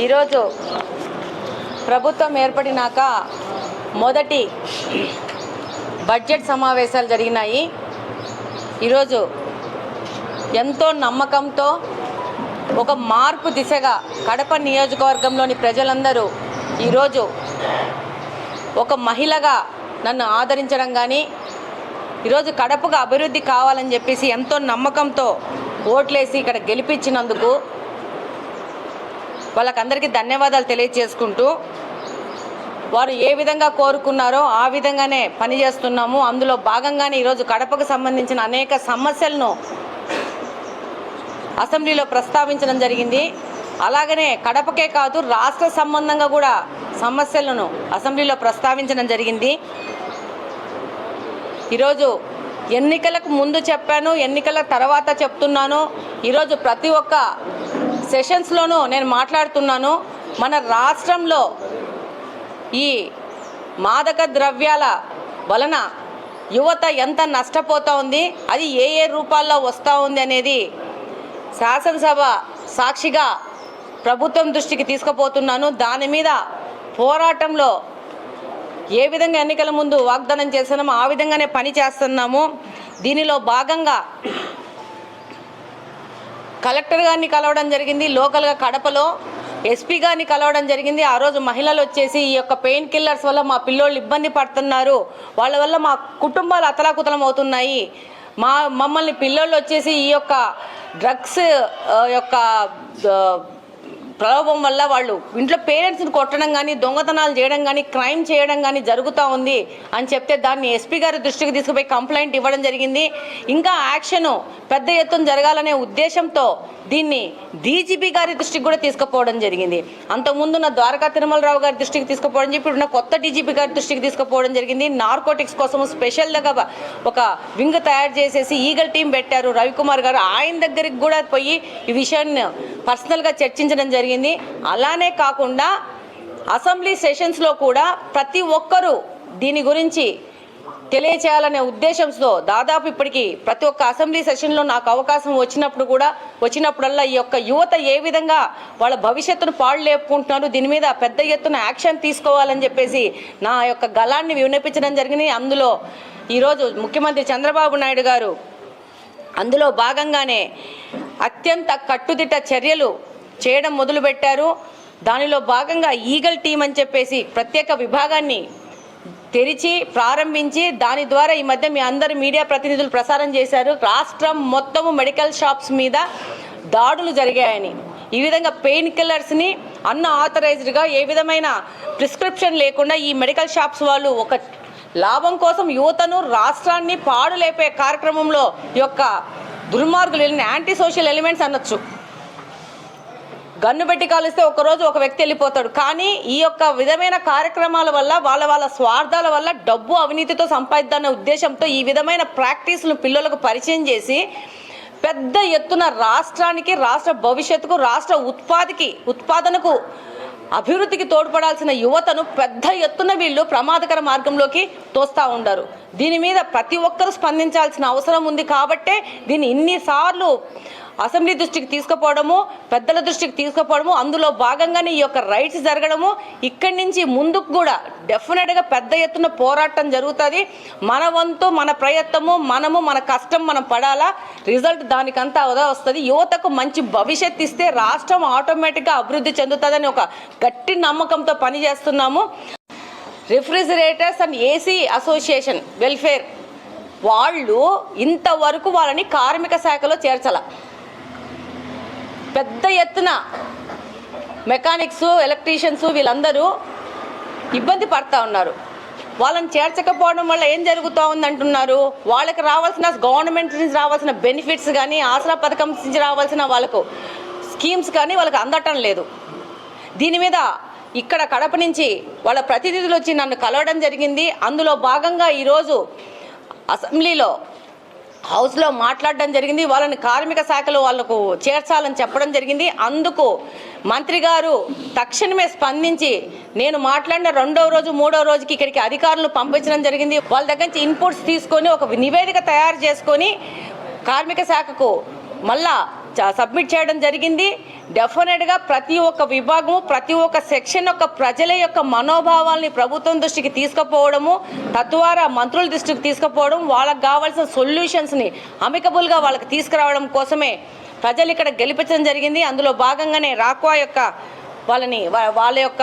ఈరోజు ప్రభుత్వం ఏర్పడినాక మొదటి బడ్జెట్ సమావేశాలు జరిగినాయి. ఈరోజు ఎంతో నమ్మకంతో ఒక మార్పు దిశగా కడప నియోజకవర్గంలోని ప్రజలందరూ ఈరోజు ఒక మహిళగా నన్ను ఆదరించడం కానీ ఈరోజు కడపకు అభివృద్ధి కావాలని చెప్పేసి ఎంతో నమ్మకంతో ఓట్లేసి ఇక్కడ గెలిపించినందుకు వాళ్ళకందరికీ ధన్యవాదాలు తెలియజేసుకుంటూ వారు ఏ విధంగా కోరుకున్నారో ఆ విధంగానే పనిచేస్తున్నాము. అందులో భాగంగానే ఈరోజు కడపకు సంబంధించిన అనేక సమస్యలను అసెంబ్లీలో ప్రస్తావించడం జరిగింది. అలాగనే కడపకే కాదు రాష్ట్ర సంబంధంగా కూడా సమస్యలను అసెంబ్లీలో ప్రస్తావించడం జరిగింది. ఈరోజు ఎన్నికలకు ముందు చెప్పాను ఎన్నికల తర్వాత చెప్తున్నాను. ఈరోజు ప్రతి ఒక్క సెషన్స్లోనూ నేను మాట్లాడుతున్నాను. మన రాష్ట్రంలో ఈ మాదక ద్రవ్యాల వలన యువత ఎంత నష్టపోతూ ఉంది అది ఏ ఏ రూపాల్లో వస్తూ ఉంది అనేది శాసనసభ సాక్షిగా ప్రభుత్వం దృష్టికి తీసుకుపోతున్నాను. దాని మీద పోరాటంలో ఏ విధంగా ఎన్నికల ముందు వాగ్దానం చేస్తున్నామో ఆ విధంగానే పని చేస్తున్నాము. దీనిలో భాగంగా కలెక్టర్ గారిని కలవడం జరిగింది లోకల్గా కడపలో ఎస్పీ గారిని కలవడం జరిగింది. ఆ రోజు మహిళలు వచ్చేసి ఈ యొక్క పెయిన్ కిల్లర్స్ వల్ల మా పిల్లోళ్ళు ఇబ్బంది పడుతున్నారు. వాళ్ళ వల్ల మా కుటుంబాలు అతలాకుతలం అవుతున్నాయి. మా మమ్మల్ని పిల్లోళ్ళు వచ్చేసి ఈ యొక్క డ్రగ్స్ యొక్క ప్రలోభం వల్ల వాళ్ళు ఇంట్లో పేరెంట్స్ని కొట్టడం కానీ దొంగతనాలు చేయడం కానీ క్రైమ్ చేయడం కానీ జరుగుతూ ఉంది అని చెప్తే దాన్ని ఎస్పీ గారి దృష్టికి తీసుకుపోయి కంప్లైంట్ ఇవ్వడం జరిగింది. ఇంకా యాక్షన్ పెద్ద ఎత్తున జరగాలనే ఉద్దేశంతో దీన్ని డీజీపీ గారి దృష్టికి కూడా తీసుకుపోవడం జరిగింది. అంతకుముందు నా ద్వారకా తిరుమలరావు గారి దృష్టికి తీసుకుపోవడం చెప్పి ఇప్పుడు కొత్త డీజీపీ గారి దృష్టికి తీసుకుపోవడం జరిగింది. నార్కోటిక్స్ కోసం స్పెషల్గా ఒక వింగ్ తయారు చేసేసి ఈగల్ టీం పెట్టారు రవికుమార్ గారు. ఆయన దగ్గరికి కూడా పోయి ఈ విషయాన్ని పర్సనల్గా చర్చించడం జరిగింది. అలానే కాకుండా అసెంబ్లీ సెషన్స్లో కూడా ప్రతి ఒక్కరూ దీని గురించి తెలియచేయాలనే ఉద్దేశంతో దాదాపు ఇప్పటికీ ప్రతి ఒక్క అసెంబ్లీ సెషన్లో నాకు అవకాశం వచ్చినప్పుడు కూడా వచ్చినప్పుడల్లా ఈ యొక్క యువత ఏ విధంగా వాళ్ళ భవిష్యత్తును పాడు లేపుకుంటున్నారు దీని మీద పెద్ద ఎత్తున యాక్షన్ తీసుకోవాలని చెప్పేసి నా యొక్క గలాన్ని వినిపించడం జరిగింది. అందులో ఈరోజు ముఖ్యమంత్రి చంద్రబాబు నాయుడు గారు అందులో భాగంగానే అత్యంత కట్టుదిట్ట చర్యలు చేయడం మొదలుపెట్టారు. దానిలో భాగంగా ఈగల్ టీం అని చెప్పేసి ప్రత్యేక విభాగాన్ని తెరిచి ప్రారంభించి దాని ద్వారా ఈ మధ్య మీ అందరు మీడియా ప్రతినిధులు ప్రసారం చేశారు. రాష్ట్రం మొత్తము మెడికల్ షాప్స్ మీద దాడులు జరిగాయని. ఈ విధంగా పెయిన్ కిల్లర్స్ని అన్ ఆథరైజ్డ్గా ఏ విధమైన ప్రిస్క్రిప్షన్ లేకుండా ఈ మెడికల్ షాప్స్ వాళ్ళు ఒక లాభం కోసం యువతను రాష్ట్రాన్ని పాడులేపే కార్యక్రమంలో యొక్క దుర్మార్గులు వెళ్ళిన యాంటీ సోషల్ ఎలిమెంట్స్ అనొచ్చు. గన్ను పెట్టి కాలిస్తే ఒకరోజు ఒక వ్యక్తి వెళ్ళిపోతాడు. కానీ ఈ యొక్క విధమైన కార్యక్రమాల వల్ల వాళ్ళ వాళ్ళ స్వార్థాల వల్ల డబ్బు అవినీతితో సంపాదిద్దన్న ఉద్దేశంతో ఈ విధమైన ప్రాక్టీస్ను పిల్లలకు పరిచయం చేసి పెద్ద ఎత్తున రాష్ట్రానికి రాష్ట్ర భవిష్యత్తుకు రాష్ట్ర ఉత్పాదికి ఉత్పాదనకు అభివృద్ధికి తోడ్పడాల్సిన యువతను పెద్ద ఎత్తున వీళ్ళు ప్రమాదకర మార్గంలోకి తోస్తూ ఉండరు. దీని మీద ప్రతి ఒక్కరూ స్పందించాల్సిన అవసరం ఉంది కాబట్టే దీన్ని ఇన్నిసార్లు అసెంబ్లీ దృష్టికి తీసుకుపోవడము పెద్దల దృష్టికి తీసుకుపోవడము అందులో భాగంగానే ఈ యొక్క రైట్స్ జరగడము ఇక్కడి నుంచి ముందుకు కూడా డెఫినెట్గా పెద్ద ఎత్తున పోరాటం జరుగుతుంది. మన వంతు మన ప్రయత్నము మనము మన కష్టం మనం పడాలా రిజల్ట్ దానికంతా అదే వస్తుంది. యువతకు మంచి భవిష్యత్ ఇస్తే రాష్ట్రం ఆటోమేటిక్గా అభివృద్ధి చెందుతుందని ఒక గట్టి నమ్మకంతో పనిచేస్తున్నాము. Refrigerators and AC association welfare వాళ్ళు ఇంతవరకు వాళ్ళని కార్మిక శాఖలో చేర్చాల. పెద్ద ఎత్తున మెకానిక్స్ ఎలక్ట్రీషియన్స్ వీళ్ళందరూ ఇబ్బంది పడతా ఉన్నారు. వాళ్ళని చేర్చకపోవడం వల్ల ఏం జరుగుతూ ఉందంటున్నారు? వాళ్ళకి రావాల్సిన గవర్నమెంట్ నుంచి రావాల్సిన బెనిఫిట్స్ కానీ ఆసరా పథకం నుంచి రావాల్సిన వాళ్ళకు స్కీమ్స్ కానీ వాళ్ళకి అందటం లేదు. దీని మీద ఇక్కడ కడప నుంచి వాళ్ళ ప్రతినిధులు వచ్చి నన్ను కలవడం జరిగింది. అందులో భాగంగా ఈరోజు అసెంబ్లీలో హౌస్లో మాట్లాడడం జరిగింది. వాళ్ళని కార్మిక శాఖలో వాళ్ళకు చేర్చాలని చెప్పడం జరిగింది. అందుకు మంత్రి గారు తక్షణమే స్పందించి నేను మాట్లాడిన రెండవ రోజు మూడవ రోజుకి ఇక్కడికి అధికారులు పంపించడం జరిగింది. వాళ్ళ దగ్గర నుంచి ఇన్పుట్స్ తీసుకొని ఒక నివేదిక తయారు చేసుకొని కార్మిక శాఖకు మళ్ళా సబ్మిట్ చేయడం జరిగింది. డెఫినెట్గా ప్రతి ఒక్క విభాగము ప్రతి ఒక్క సెక్షన్ యొక్క ప్రజల యొక్క మనోభావాల్ని ప్రభుత్వం దృష్టికి తీసుకుపోవడము తద్వారా మంత్రుల దృష్టికి తీసుకుపోవడం వాళ్ళకి కావాల్సిన సొల్యూషన్స్ని అమికబుల్గా వాళ్ళకి తీసుకురావడం కోసమే ప్రజలు ఇక్కడ గెలిపించడం జరిగింది. అందులో భాగంగానే రాక్వా యొక్క వాళ్ళని వాళ్ళ యొక్క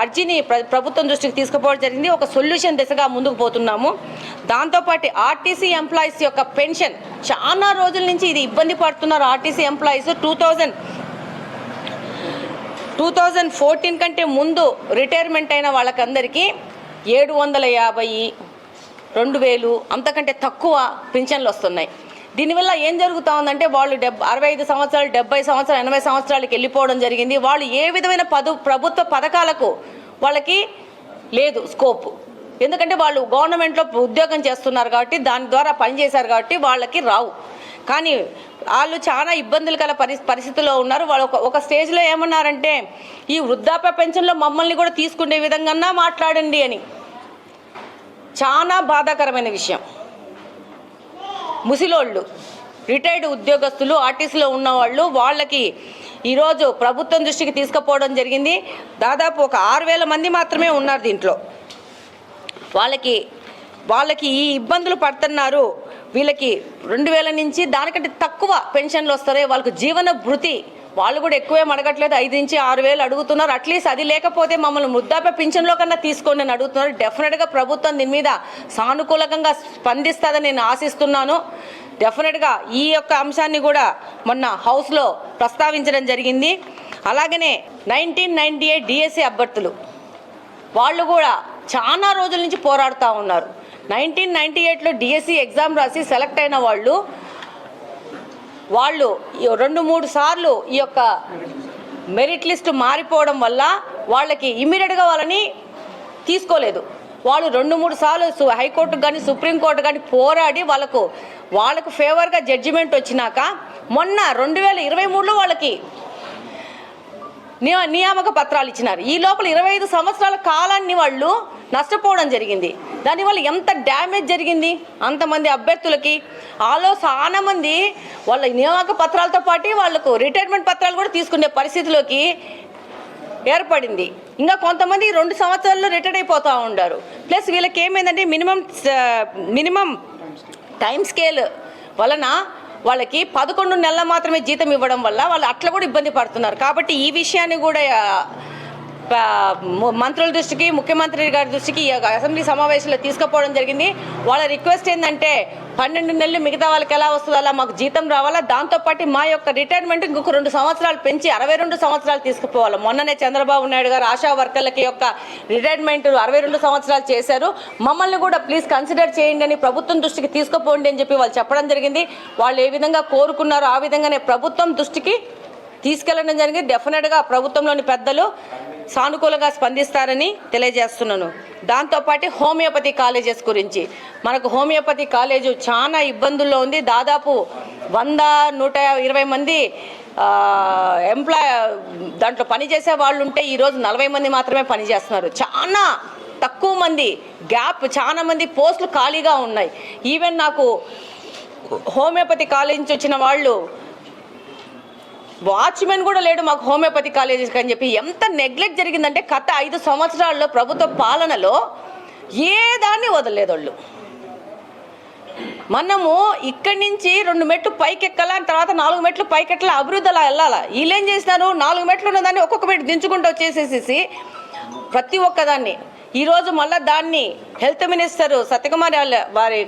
అర్జీని ప్ర- ప్రభుత్వం దృష్టికి తీసుకుపోవడం జరిగింది. ఒక సొల్యూషన్ దిశగా ముందుకు పోతున్నాము. దాంతోపాటు ఆర్టీసీ ఎంప్లాయీస్ యొక్క పెన్షన్. చాలా రోజుల నుంచి ఇది ఇబ్బంది పడుతున్నారు RTC employees two thousand two thousand fourteen కంటే ముందు రిటైర్మెంట్ అయిన వాళ్ళకందరికీ ఏడు వందల యాభై రెండు వేలు అంతకంటే తక్కువ పింఛన్లు వస్తున్నాయి. దీనివల్ల ఏం జరుగుతూ ఉందంటే వాళ్ళు డెబ్ అరవై ఐదు సంవత్సరాలు డెబ్బై సంవత్సరాలు ఎనభై సంవత్సరాలకి వెళ్ళిపోవడం జరిగింది. వాళ్ళు ఏ విధమైన పదు ప్రభుత్వ పథకాలకు వాళ్ళకి లేదు స్కోప్. ఎందుకంటే వాళ్ళు గవర్నమెంట్లో ఉద్యోగం చేస్తున్నారు కాబట్టి దాని ద్వారా పనిచేశారు కాబట్టి వాళ్ళకి రావు. కానీ వాళ్ళు చాలా ఇబ్బందులు గల పరి పరిస్థితిలో ఉన్నారు. వాళ్ళు ఒక ఒక స్టేజ్లో ఏమన్నారంటే ఈ వృద్ధాప్య పెన్షన్లో మమ్మల్ని కూడా తీసుకునే విధంగా మాట్లాడండి అని. చాలా బాధాకరమైన విషయం. ముసిలోళ్ళు రిటైర్డ్ ఉద్యోగస్తులు ఆర్టీసీలో ఉన్నవాళ్ళు వాళ్ళకి ఈరోజు ప్రభుత్వం దృష్టికి తీసుకుపోవడం జరిగింది. దాదాపు ఒక ఆరు వేల మంది మాత్రమే ఉన్నారు దీంట్లో. వాళ్ళకి వాళ్ళకి ఈ ఇబ్బందులు పడుతున్నారు. వీళ్ళకి రెండు వేల నుంచి దానికంటే తక్కువ పెన్షన్లు వస్తారే వాళ్ళకి జీవన భృతి వాళ్ళు కూడా ఎక్కువే అడగట్లేదు ఐదు నుంచి ఆరు వేలు అడుగుతున్నారు. అట్లీస్ట్ అది లేకపోతే మమ్మల్ని వృద్ధాప్య పింఛన్లో కన్నా తీసుకోండి అని అడుగుతున్నారు. డెఫినెట్గా ప్రభుత్వం దీని మీద సానుకూలంగా స్పందిస్తుందని నేను ఆశిస్తున్నాను. డెఫినెట్గా ఈ యొక్క అంశాన్ని కూడా మొన్న హౌస్లో ప్రస్తావించడం జరిగింది. అలాగనే నైన్టీన్ నైంటీ ఎయిట్ డిఎస్సి అభ్యర్థులు వాళ్ళు కూడా చాలా రోజుల నుంచి పోరాడుతూ ఉన్నారు. నైన్టీన్ నైంటీ ఎయిట్లో డిఎస్సి ఎగ్జామ్ రాసి సెలెక్ట్ అయిన వాళ్ళు వాళ్ళు రెండు మూడు సార్లు ఈ యొక్క మెరిట్ లిస్ట్ మారిపోవడం వల్ల వాళ్ళకి ఇమీడియట్గా వాళ్ళని తీసుకోలేదు. వాళ్ళు రెండు మూడు సార్లు హైకోర్టు కానీ సుప్రీంకోర్టు కానీ పోరాడి వాళ్ళకు వాళ్ళకు ఫేవర్గా జడ్జిమెంట్ వచ్చినాక మొన్న రెండు వేల ఇరవై మూడులో వాళ్ళకి నియామక పత్రాలు ఇచ్చినారు. ఈ లోపల ఇరవై ఐదు సంవత్సరాల కాలాన్ని వాళ్ళు నష్టపోవడం జరిగింది. దానివల్ల ఎంత డ్యామేజ్ జరిగింది? అంతమంది అభ్యర్థులకి ఆలో చాలామంది వాళ్ళ నియామక పత్రాలతో పాటు వాళ్ళకు రిటైర్మెంట్ పత్రాలు కూడా తీసుకునే పరిస్థితిలోకి ఏర్పడింది. ఇంకా కొంతమంది రెండు సంవత్సరాల్లో రిటైర్ అయిపోతూ ఉంటారు ప్లస్ వీళ్ళకి ఏమైందంటే మినిమం మినిమం టైం స్కేల్ వలన వాళ్ళకి పదకొండు నెలల మాత్రమే జీతం ఇవ్వడం వల్ల వాళ్ళు అట్లా కూడా ఇబ్బంది పడుతున్నారు. కాబట్టి ఈ విషయాన్ని కూడా మంత్రుల దృష్టికి ముఖ్యమంత్రి గారి దృష్టికి ఈ అసెంబ్లీ సమావేశంలో తీసుకుపోవడం జరిగింది. వాళ్ళ రిక్వెస్ట్ ఏంటంటే పన్నెండు నెలలు మిగతా వాళ్ళకి ఎలా వస్తుందో అలా మాకు జీతం రావాలా? దాంతోపాటు మా యొక్క రిటైర్మెంట్ ఇంకొక రెండు సంవత్సరాలు పెంచి అరవై రెండు సంవత్సరాలు తీసుకుపోవాలి? మొన్ననే చంద్రబాబు నాయుడు గారు ఆశా వర్కర్లకి యొక్క రిటైర్మెంట్ అరవై రెండు సంవత్సరాలు చేశారు. మమ్మల్ని కూడా ప్లీజ్ కన్సిడర్ చేయండి అని ప్రభుత్వం దృష్టికి తీసుకుపోండి అని చెప్పి వాళ్ళు చెప్పడం జరిగింది. వాళ్ళు ఏ విధంగా కోరుకున్నారో ఆ విధంగానే ప్రభుత్వం దృష్టికి తీసుకెళ్ళడం జరిగింది. డెఫినెట్గా ప్రభుత్వంలోని పెద్దలు సానుకూలంగా స్పందిస్తారని తెలియజేస్తున్నాను. దాంతోపాటు హోమియోపతి కాలేజెస్ గురించి. మనకు హోమియోపతి కాలేజు చాలా ఇబ్బందుల్లో ఉంది. దాదాపు వంద నూట ఇరవై మంది ఎంప్లాయ్ దాంట్లో పనిచేసే వాళ్ళు ఉంటే ఈరోజు నలభై మంది మాత్రమే పనిచేస్తున్నారు చాలా తక్కువ మంది గ్యాప్ చాలా మంది పోస్టులు ఖాళీగా ఉన్నాయి. ఈవెన్ నాకు హోమియోపతి కాలేజ్ నుంచి వచ్చిన వాళ్ళు వాచ్మెన్ కూడా లేడు మాకు హోమియోపతి కాలేజెస్కి అని చెప్పి. ఎంత నెగ్లెక్ట్ జరిగిందంటే గత ఐదు సంవత్సరాల్లో ప్రభుత్వ పాలనలో ఏ దాన్ని వదలలేదు వాళ్ళు. మనము ఇక్కడి నుంచి రెండు మెట్లు పైకి ఎక్కాలా తర్వాత నాలుగు మెట్లు పైకి ఎట్లా అభివృద్ధి అలా వెళ్ళాలా? వీళ్ళేం చేసినారు? నాలుగు మెట్లు ఉన్నదాన్ని ఒక్కొక్క మెట్టు దించుకుంటూ వచ్చేసేసి ప్రతి ఒక్కదాన్ని ఈరోజు మళ్ళీ దాన్ని హెల్త్ మినిస్టర్ సత్యకుమార్ వారి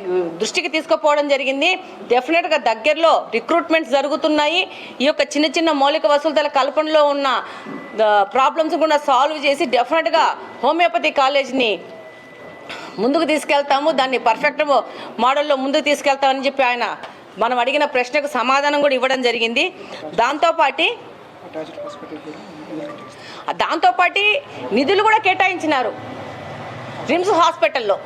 దృష్టికి తీసుకుపోవడం జరిగింది. డెఫినెట్గా దగ్గరలో రిక్రూట్మెంట్స్ జరుగుతున్నాయి. ఈ యొక్క చిన్న చిన్న మౌలిక వసతుల కల్పనలో ఉన్న ప్రాబ్లమ్స్ కూడా సాల్వ్ చేసి డెఫినెట్గా హోమియోపతి కాలేజ్ని ముందుకు తీసుకెళ్తాము. దాన్ని పర్ఫెక్ట్ మోడల్లో ముందుకు తీసుకెళ్తామని చెప్పి ఆయన మనం అడిగిన ప్రశ్నకు సమాధానం కూడా ఇవ్వడం జరిగింది. దాంతోపాటి. దాంతోపాటి నిధులు కూడా కేటాయించినారు. రిమ్స్ హాస్పిటల్లో.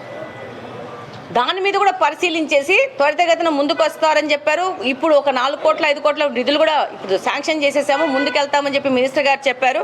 దాని మీద కూడా పరిశీలించేసి త్వరితగతిన ముందుకు వస్తారని చెప్పారు. ఇప్పుడు ఒక నాలుగు కోట్ల ఐదు కోట్ల నిధులు కూడా ఇప్పుడు శాంక్షన్ చేసేసాము. ముందుకెళ్తామని చెప్పి మినిస్టర్ గారు చెప్పారు.